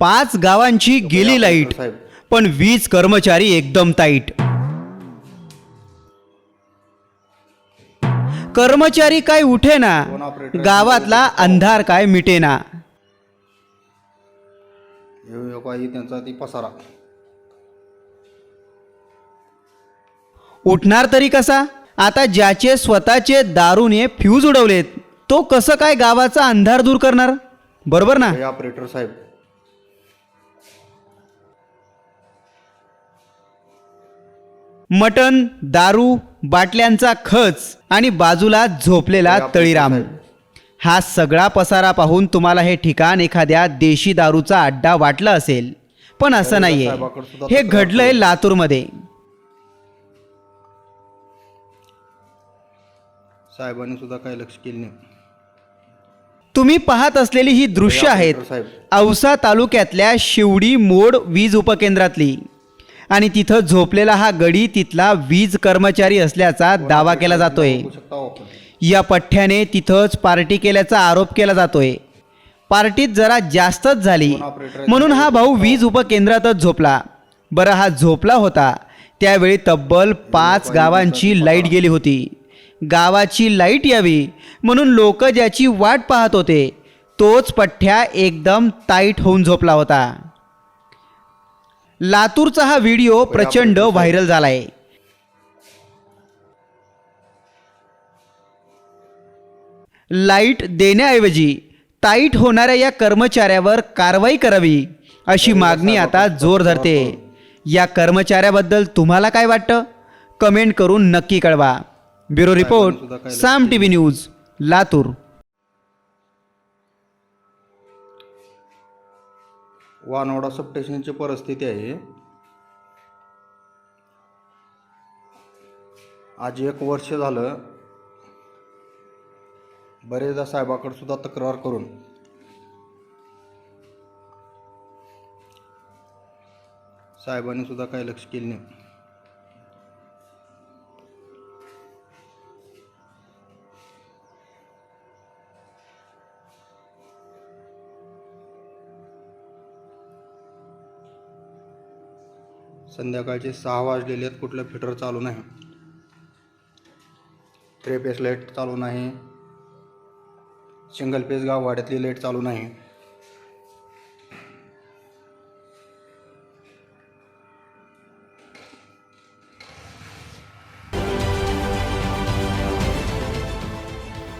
पाच गावांची गेली लाइट पण वीज कर्मचारी एकदम ताईट. कर्मचारी काय उठेना गावातला अंधार काय मिटेना. त्यांचा ती पसारा. उठणार तरी कसा? आता ज्याचे स्वतःचे दारूने फ्यूज उडवलेत तो कसं काय गावाचा अंधार दूर करणार? बरोबर ना? ऑपरेटर साहेब. मटण दारू बाटल्यांचा खच आणि बाजूला झोपलेला तळीराम. हा सगळा पसारा पाहून तुम्हाला हे ठिकाण एखाद्या देशी दारूचा अड्डा वाटलं असेल. पण असं नाहीये. हे घडलंय लातूरमध्ये. साहेबांनी सुद्धा काही लक्ष केले नाही. तुम्ही पाहत असलेली ही दृश्य आहेत. औसा तालुक्यातल्या शिवडी मोड वीज उपकेंद्रातली. आणि तिथं झोपलेला हा गडी तिथला वीज कर्मचारी असल्याचा दावा केला जातोय. या पठ्ठ्याने तिथंच पार्टी केल्याचा आरोप केला जातोय. पार्टीत जरा जास्तच झाली. म्हणून हा भाऊ वीज उपकेंद्रातच झोपला. बरं हा झोपला होता. त्यावेळी तब्बल पाच गावांची लाइट गेली होती. गावाची लाइट यावी म्हणून लोक ज्याची वाट पाहत होते तोच पठ्ठ्या एकदम टाईट होऊन झोपला होता. लातूरचा हा व्हिडिओ प्रचंड व्हायरल झालाय. लाइट देण्याऐवजी टाईट होणाऱ्या या कर्मचाऱ्यावर कारवाई करावी अशी मागणी आता जोर धरते. या कर्मचाऱ्याबद्दल तुम्हाला काय वाटतं? कमेंट करून नक्की कळवा. Bureau report Saam T V news Latur. Wanwada सबस्टेशनची परिस्थिती आहे. आज एक वर्ष झालं. बरेचदा साहेबाकडे सुद्धा तक्रार करून. साहेबांनी सुद्धा काही लक्ष केले नाही. संध्याकाळचे सहा वाजलेले आहेत कुठलं फिटर चालू नाही. थ्री पेस लाइट चालू नाही. सिंगल पेस गाववाड्यातली लाइट चालू नाही.